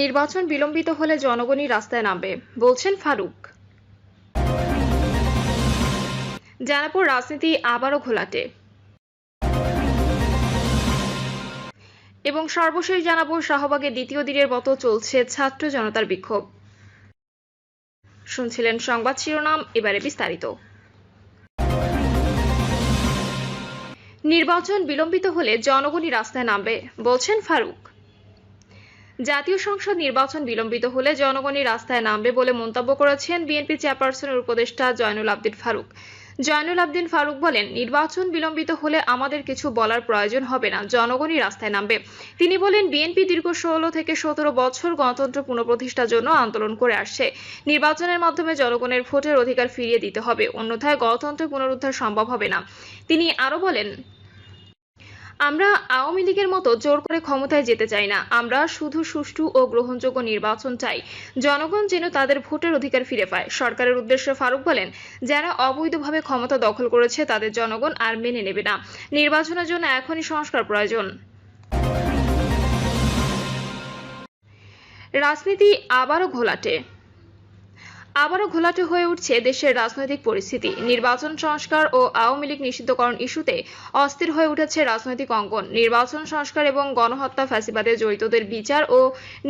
নির্বাচন বিলম্বিত হলে জনগণই রাস্তায় নামবে, বলছেন ফারুক। জানাপুর রাজনীতি আবারও ঘোলাটে। এবং সর্বশেষ জানাব শাহবাগে দ্বিতীয় দিনের মতো চলছে ছাত্র জনতার বিক্ষোভ। শুনছিলেন সংবাদ শিরোনাম, এবারে বিস্তারিত। নির্বাচন বিলম্বিত হলে জনগণই রাস্তায় নামবে, বলছেন ফারুক। জাতীয় সংসদ নির্বাচন বিলম্বিত হলে জনগণই রাস্তায় নামবে বলে মন্তব্য করেছেন বিএনপি চেয়ারপারসনের উপদেষ্টা জয়নুল আবদিন ফারুক। জয়নুল আবদিন ফারুক বলেন, নির্বাচন বিলম্বিত হলে আমাদের কিছু বলার প্রয়োজন হবে না, জনগণই রাস্তায় নামবে। তিনি বলেন, বিএনপি দীর্ঘ ষোলো থেকে সতেরো বছর গণতন্ত্র পুনঃপ্রতিষ্ঠার জন্য আন্দোলন করে আসছে। নির্বাচনের মাধ্যমে জনগণের ভোটের অধিকার ফিরিয়ে দিতে হবে, অন্যথায় গণতন্ত্র পুনরুদ্ধার সম্ভব হবে না। তিনি আরও বলেন আমরা আওয়ামী লীগের মতো জোর করে ক্ষমতায় যেতে চাই না। আমরা শুধু সুষ্ঠু ও গ্রহণযোগ্য নির্বাচন চাই। জনগণ যেন তাদের ভোটের অধিকার ফিরে পায়। সরকারের উদ্দেশ্যে ফারুক বলেন, যারা অবৈধভাবে ক্ষমতা দখল করেছে, তাদের জনগণ আর মেনে নেবে না। নির্বাচনের জন্য এখনই সংস্কার প্রয়োজন। রাজনীতি আবারও ঘোলাটে। আবারও ঘোলাটে হয়ে উঠছে দেশের রাজনৈতিক পরিস্থিতি। নির্বাচন সংস্কার ও আওয়ামী লীগ নিষিদ্ধকরণ ইস্যুতে অস্থির হয়ে উঠেছে রাজনৈতিক অঙ্গন। নির্বাচন সংস্কার এবং গণহত্যা ফ্যাসিবাদে জড়িতদের বিচার ও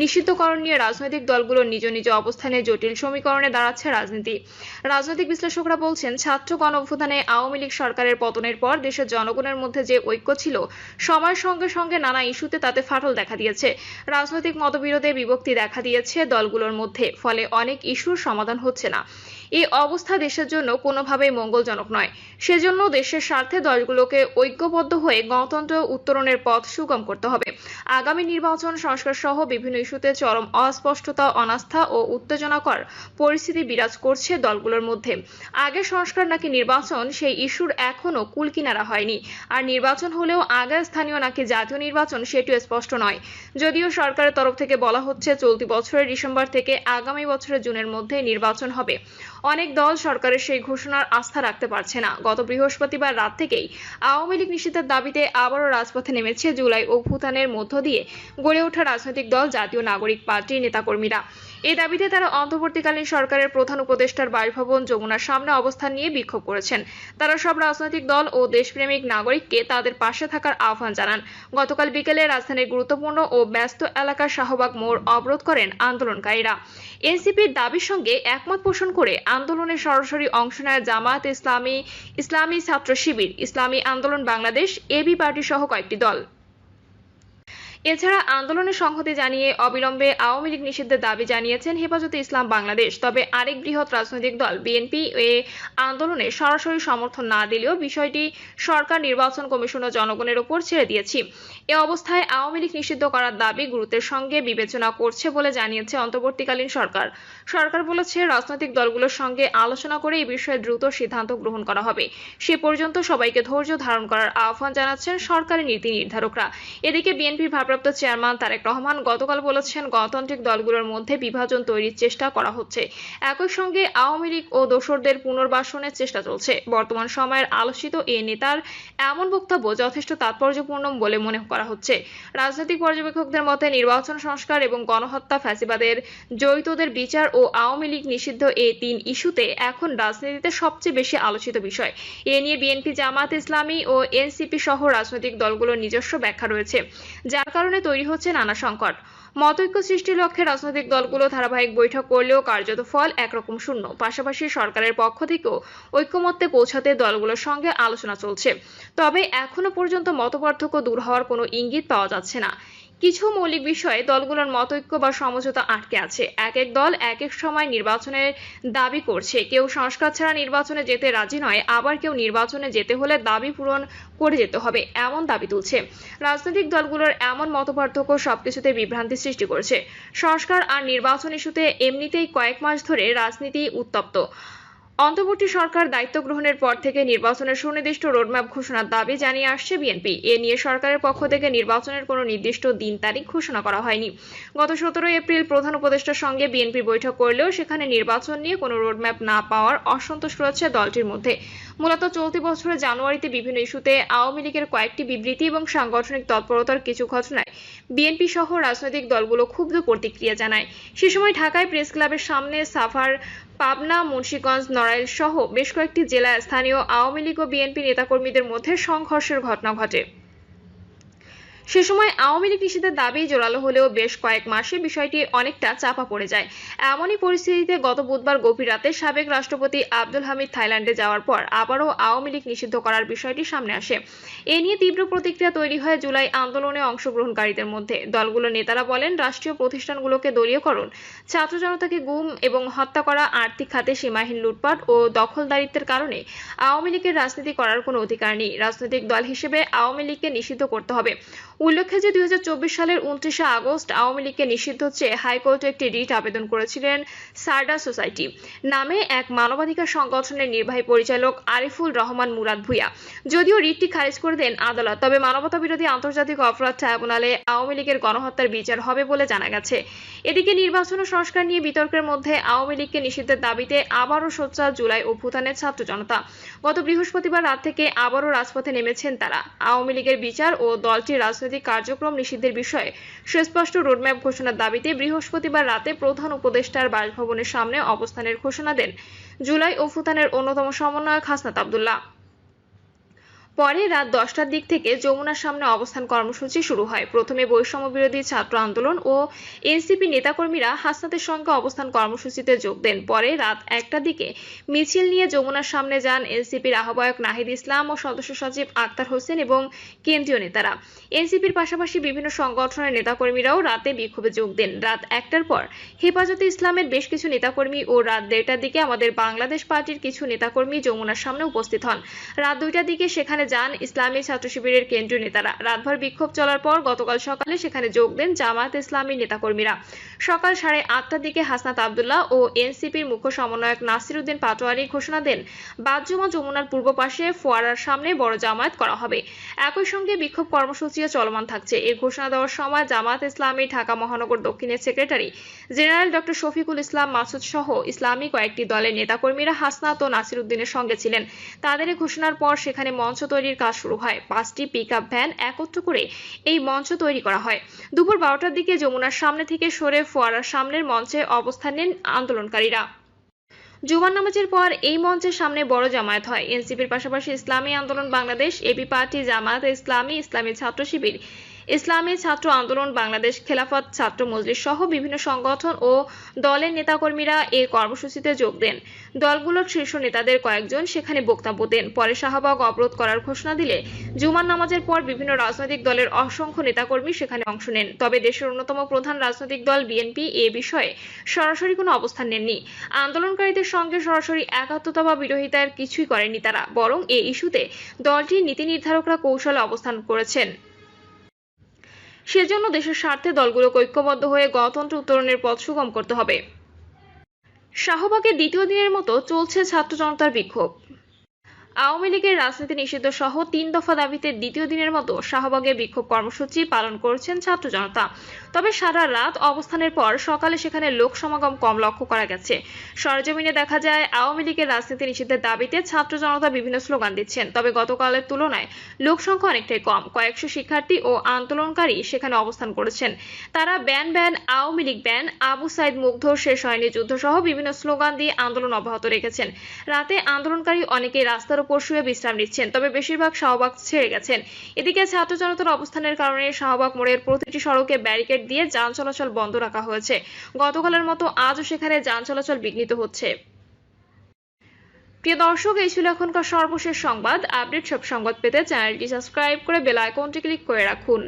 নিষিদ্ধকরণ নিয়ে রাজনৈতিক দলগুলো নিজ নিজ অবস্থানে জটিল সমীকরণে দাঁড়াচ্ছে রাজনীতি। রাজনৈতিক বিশ্লেষকরা বলছেন, ছাত্র গণ অভ্যুত্থানে আওয়ামী লীগ সরকারের পতনের পর দেশের জনগণের মধ্যে যে ঐক্য ছিল, সময়ের সঙ্গে সঙ্গে নানা ইস্যুতে তাতে ফাটল দেখা দিয়েছে। রাজনৈতিক মতবিরোধে বিভক্তি দেখা দিয়েছে দলগুলোর মধ্যে, ফলে অনেক ইস্যুর সমাধান হচ্ছে না। এই অবস্থা দেশের জন্য কোনোভাবেই মঙ্গলজনক নয়। সেজন্য দেশের স্বার্থে দলগুলোকে ঐক্যবদ্ধ হয়ে গণতন্ত্র উত্তরণের পথ সুগম করতে হবে। আগামী নির্বাচন সংস্কার সহ বিভিন্ন ইস্যুতে চরম অস্পষ্টতা, অনাস্থা ও উত্তেজনাকর পরিস্থিতি বিরাজ করছে দলগুলোর মধ্যে। আগে সংস্কার নাকি নির্বাচন, সেই ইস্যুর এখনও কুলকিনারা হয়নি। আর নির্বাচন হলেও আগে স্থানীয় নাকি জাতীয় নির্বাচন, সেটিও স্পষ্ট নয়। যদিও সরকারের তরফ থেকে বলা হচ্ছে, চলতি বছরের ডিসেম্বর থেকে আগামী বছরের জুনের মধ্যে নির্বাচন হবে। অনেক দল সরকারের সেই ঘোষণার আস্থা রাখতে পারছে না। গত বৃহস্পতিবার রাত থেকেই আওয়ামী লীগ নিষিদ্ধের দাবিতে আবারও রাজপথে নেমেছে জুলাই অভ্যুত্থানের মধ্য দিয়ে গড়ে ওঠা রাজনৈতিক দল জাতীয় নাগরিক পার্টির নেতাকর্মীরা। এই দাবিতে তারা অন্তর্বর্তীকালীন সরকারের প্রধান উপদেষ্টার বাসভবন যমুনার সামনে অবস্থান নিয়ে বিক্ষোভ করেছেন। তারা সব রাজনৈতিক দল ও দেশপ্রেমিক নাগরিককে তাদের পাশে থাকার আহ্বান জানান। গতকাল বিকেলে রাজধানীর গুরুত্বপূর্ণ ও ব্যস্ত এলাকার শাহবাগ মোড় অবরোধ করেন আন্দোলনকারীরা। এনসিপির দাবির সঙ্গে একমত পোষণ করে আন্দোলনে সরাসরি অংশ নেয় জামায়াত ইসলামী ইসলামী ছাত্র শিবির, ইসলামী আন্দোলন বাংলাদেশ, এবি পার্টি সহ কয়েকটি দল। এছাড়া আন্দোলনে সংহতি জানিয়ে অবিলম্বে আওয়ামী লীগ নিষিদ্ধের দাবি জানিয়েছেন হেফাজতে ইসলাম বাংলাদেশ। তবে আরেক বৃহৎ রাজনৈতিক দল, বিএনপি, এ আন্দোলনে সরাসরি সমর্থন না দিলেও বিষয়টি সরকার নির্বাচন কমিশন ও জনগণের ওপর ছেড়ে দিয়েছি। এ অবস্থায় আওয়ামী লীগ নিষিদ্ধ করার দাবি গুরুত্বের সঙ্গে বিবেচনা করছে বলে জানিয়েছে অন্তর্বর্তীকালীন সরকার। সরকার বলেছে, রাজনৈতিক দলগুলোর সঙ্গে আলোচনা করে এই বিষয়ে দ্রুত সিদ্ধান্ত গ্রহণ করা হবে। সে পর্যন্ত সবাইকে ধৈর্য ধারণ করার আহ্বান জানাচ্ছেন সরকারি নীতি নির্ধারকরা। এদিকে বিএনপির ভারপ্রাপ্ত চেয়ারম্যান তারেক রহমান গতকাল বলেছেন, গণতান্ত্রিক দলগুলোর মধ্যে বিভাজন তৈরির চেষ্টা করা হচ্ছে। একই সঙ্গে আওয়ামী লীগ ও দোসরদের পুনর্বাসনের চেষ্টা চলছে। বর্তমান সময়ের আলোচিত এ নেতার এমন বক্তব্য যথেষ্ট তাৎপর্যপূর্ণ বলে মনে করা হচ্ছে। রাজনৈতিক পর্যবেক্ষকদের মতে, নির্বাচন সংস্কার এবং গণহত্যা ফ্যাসিবাদের জড়িতদের বিচার ও আওয়ামী লীগ নিষিদ্ধ এই তিন ইস্যুতে এখন রাজনীতিতে সবচেয়ে বেশি আলোচিত বিষয়। এ নিয়ে বিএনপি জামাত ইসলামী ও এনসিপি সহ রাজনৈতিক দলগুলোর নিজস্ব ব্যাখ্যা রয়েছে। যার কারণে তৈরি হচ্ছে নানা সংকট। মতৈক্য সৃষ্টির লক্ষ্যে রাজনৈতিক দলগুলো ধারাবাহিক বৈঠক করলেও কার্যত ফল একরকম শূন্য। পাশাপাশি সরকারের পক্ষ থেকেও ঐক্যমত্যে পৌঁছাতে দলগুলোর সঙ্গে আলোচনা চলছে। তবে এখনও পর্যন্ত মতপার্থক্য দূর হওয়ার কোনো ইঙ্গিত পাওয়া যাচ্ছে না। কিছু মৌলিক বিষয়ে দলগুলোর মতৈক্য বা সমঝোতা আটকে আছে। এক এক দল এক এক সময় নির্বাচনের দাবি করছে। কেউ সংস্কার ছাড়া নির্বাচনে যেতে রাজি নয়, আবার কেউ নির্বাচনে যেতে হলে দাবি পূরণ করে যেতে হবে, এমন দাবি তুলছে। রাজনৈতিক দলগুলোর এমন মতপার্থক্য সবকিছুতে বিভ্রান্তি সৃষ্টি করছে। সংস্কার আর নির্বাচন ইস্যুতে এমনিতেই কয়েক মাস ধরে রাজনীতি উত্তপ্ত। অন্তর্বর্তী সরকার দায়িত্ব গ্রহণের পর থেকে নির্বাচনের সুনির্দিষ্ট রোডম্যাপ ঘোষণার দাবি জানিয়ে আসছে বিএনপি। এ নিয়ে সরকারের পক্ষ থেকে নির্বাচনের কোনো নির্দিষ্ট দিন তারিখ ঘোষণা করা হয়নি। গত সতেরোই এপ্রিল প্রধান উপদেষ্টার সঙ্গে বিএনপি বৈঠক করলেও সেখানে নির্বাচন নিয়ে কোনো রোডম্যাপ না পাওয়ার অসন্তোষ রয়েছে দলটির মধ্যে। মূলত চলতি বছরের জানুয়ারিতে বিভিন্ন ইস্যুতে আওয়ামী লীগের কয়েকটি বিবৃতি এবং সাংগঠনিক তৎপরতার কিছু ঘটনায় বিএনপি সহ রাজনৈতিক দলগুলো ক্ষুব্ধ প্রতিক্রিয়া জানায়। সে সময় ঢাকায় প্রেস ক্লাবের সামনে সাফার পাবনা, মুন্সীগঞ্জ, নড়াইল সহ বেশ কয়েকটি জেলায় স্থানীয় আওয়ামী লীগ ও বিএনপি নেতাকর্মীদের মধ্যে সংঘর্ষের ঘটনা ঘটে। সে সময় আওয়ামী লীগ নিষেধের দাবি জোরালো হলেও বেশ কয়েক মাসে বিষয়টি অনেকটা চাপা পড়ে যায়। এমনই পরিস্থিতিতে গত বুধবার গভীর রাতে সাবেক রাষ্ট্রপতি আব্দুল হামিদ থাইল্যান্ডে যাওয়ার পর আবারও আওয়ামী লীগ নিষিদ্ধ করার বিষয়টি সামনে আসে। এ নিয়ে তীব্র প্রতিক্রিয়া তৈরি হয় জুলাই আন্দোলনে অংশগ্রহণকারীদের মধ্যে। দলগুলোর নেতারা বলেন, রাষ্ট্রীয় প্রতিষ্ঠানগুলোকে দলীয়করণ, ছাত্র জনতাকে গুম এবং হত্যা করা, আর্থিক খাতে সীমাহীন লুটপাট ও দখলদারিত্বের কারণে আওয়ামী লীগের রাজনীতি করার কোনো অধিকার নেই। রাজনৈতিক দল হিসেবে আওয়ামী লীগকে নিষিদ্ধ করতে হবে। উল্লেখ্য যে দুই হাজার চব্বিশ সালের উনত্রিশে আগস্ট আওয়ামী লীগকে নিষিদ্ধ চেয়ে হাইকোর্টে একটি রিট আবেদন করেছিলেন সারডা সোসাইটি। নামে এক মানবাধিকার সংগঠনের নির্বাহী পরিচালক আরিফুল রহমান মুরাদ ভুইয়া। যদিও রিটটি খারিজ করে দেন আদালত, তবে মানবতা বিরোধী আন্তর্জাতিক অপরাধ ট্রাইব্যুনালে আওয়ামী লীগের গণহত্যার বিচার হবে বলে জানা গেছে। এদিকে নির্বাচন ও সংস্কার নিয়ে বিতর্কের মধ্যে আওয়ামী লীগকে নিষিদ্ধের দাবিতে আবারও সোচ্চার জুলাই অভ্যুত্থানের ছাত্র জনতা। গত বৃহস্পতিবার রাত থেকে আবারও রাজপথে নেমেছেন তারা। আওয়ামী লীগের বিচার ও দলটির রাজনৈতিক কার্যক্রম নিষিদ্ধের বিষয়ে সুস্পষ্ট রোডম্যাপ ঘোষণার দাবিতে বৃহস্পতিবার রাতে প্রধান উপদেষ্টার বাসভবনের সামনে অবস্থানের ঘোষণা দেন জুলাই ও ফুতানের অন্যতম সমন্বয়ক হাসনাত আবদুল্লাহ। পরে রাত দশটার দিক থেকে যমুনার সামনে অবস্থান কর্মসূচি শুরু হয়। প্রথমে বৈষম্য বিরোধী ছাত্র আন্দোলন ও এনসিপি নেতাকর্মীরা হাসনাতের সঙ্গে অবস্থান কর্মসূচিতে যোগ দেন। পরে রাত একটার দিকে মিছিল নিয়ে যমুনার সামনে যান এনসিপির আহ্বায়ক নাহিদ ইসলাম ও সদস্য সচিব আক্তার হোসেন এবং কেন্দ্রীয় নেতারা। এনসিপির পাশাপাশি বিভিন্ন সংগঠনের নেতাকর্মীরাও রাতে বিক্ষোভে যোগ দেন। রাত একটার পর হেফাজতে ইসলামের বেশ কিছু নেতাকর্মী ও রাত দেড়টার দিকে আমাদের বাংলাদেশ পার্টির কিছু নেতাকর্মী যমুনার সামনে উপস্থিত হন। রাত দুইটার দিকে সেখানে যান ইসলামী ছাত্র শিবিরের কেন্দ্রীয় নেতারা। রাতভর বিক্ষোভ চলার পর গতকাল সকালে সেখানে যোগ দেন জামায়াত ইসলামী নেতাকর্মীরা। সকাল সাড়ে আটটার দিকে হাসনাত আবদুল্লাহ ও এনসিপির মুখ্য সমন্বয়ক নাসির উদ্দিন পাটোয়ারি ঘোষণা দেন বাদজুমা যমুনার পূর্ব পাশে ফোয়ারার সামনে বড় জামায়াত করা হবে। একই সঙ্গে বিক্ষোভ কর্মসূচিও চলমান থাকছে। এর ঘোষণা দেওয়ার সময় জামায়াত ইসলামী, ঢাকা মহানগর দক্ষিণের secretary general doctor Shafiqul Islam Masud সহ ইসলামী কয়েকটি দলের নেতাকর্মীরা হাসনাত ও নাসির উদ্দিনের সঙ্গে ছিলেন। তাদের ঘোষণার পর সেখানে মঞ্চ তৈরির কাজ শুরু হয়। পাঁচটি পিক ভ্যান একত্র করে এই মঞ্চ তৈরি করা হয়। দুপুর বারোটার দিকে যমুনার সামনে থেকে সরে ফোয়ারার সামনের মঞ্চে অবস্থান নেন আন্দোলনকারীরা। জুমার নামাজের পর এই মঞ্চের সামনে বড় জামায়াত হয়। এনসিপির পাশাপাশি ইসলামী আন্দোলন বাংলাদেশ এবি পার্টি জামায়াত ইসলামী ইসলামী ছাত্র শিবির ইসলামী ছাত্র আন্দোলন, বাংলাদেশ খেলাফত ছাত্র মজলিস সহ বিভিন্ন সংগঠন ও দলের নেতাকর্মীরা এই কর্মসূচিতে যোগ দেন। দলগুলোর শীর্ষ নেতাদের কয়েকজন সেখানে বক্তব্য দেন। পরে শাহবাগ অবরোধ করার ঘোষণা দিলে জুমার নামাজের পর বিভিন্ন রাজনৈতিক দলের অসংখ্য নেতাকর্মী সেখানে অংশ নেন। তবে দেশের অন্যতম প্রধান রাজনৈতিক দল বিএনপি এ বিষয়ে সরাসরি কোনো অবস্থান নেননি। আন্দোলনকারীদের সঙ্গে সরাসরি একাত্মতা বা বিরোধিতার কিছুই করেনি তারা, বরং এ ইস্যুতে দলটির নীতি নির্ধারকরা কৌশলে অবস্থান করেছেন। সেজন্য দেশের স্বার্থে দলগুলোকে ঐক্যবদ্ধ হয়ে গণতন্ত্র উত্তরণের পথ সুগম করতে হবে। শাহবাগের দ্বিতীয় দিনের মতো চলছে ছাত্র জনতার বিক্ষোভ। আওয়ামী লীগের রাজনীতি নিষিদ্ধ সহ তিন দফা দাবিতে দ্বিতীয় দিনের মতো শাহবাগে বিক্ষোভ কর্মসূচি পালন করছেন ছাত্র জনতা। তবে সারা রাত অবস্থানের পর সকালে সেখানে লোক সমাগম কম লক্ষ্য করা গেছে। সরজমিনে দেখা যায়, আওয়ামী লীগের রাজনীতি নিষিদ্ধের দাবিতে ছাত্র জনতা বিভিন্ন স্লোগান দিচ্ছেন। তবে গতকালের তুলনায় লোক সংখ্যা অনেকটাই কম। কয়েকশো শিক্ষার্থী ও আন্দোলনকারী সেখানে অবস্থান করেছেন। তারা ban ban, Awami League ban, Abu Sayeed Mugdho, শেষ হয়নি যুদ্ধ সহ বিভিন্ন স্লোগান দিয়ে আন্দোলন অব্যাহত রেখেছেন। রাতে আন্দোলনকারী অনেকেই রাস্তার উপর বিশ্রাম নিচ্ছেন, তবে বেশিরভাগ শাহবাগ ছেড়ে গেছেন। এদিকে ছাত্র জনতার অবস্থানের কারণে শাহবাগ মোড়ের প্রতিটি সড়কে ব্যারিকেড দিয়ে যান চলাচল বন্ধ রাখা হয়েছে। গতকালের মতো আজও সেখানে যান চলাচল বিঘ্নিত হচ্ছে। প্রিয় দর্শক, এই ছিল এখনকার সর্বশেষ সংবাদ। আপডেট সব সংবাদ পেতে চ্যানেলটি সাবস্ক্রাইব করে বেল আইকনটি ক্লিক করে রাখুন।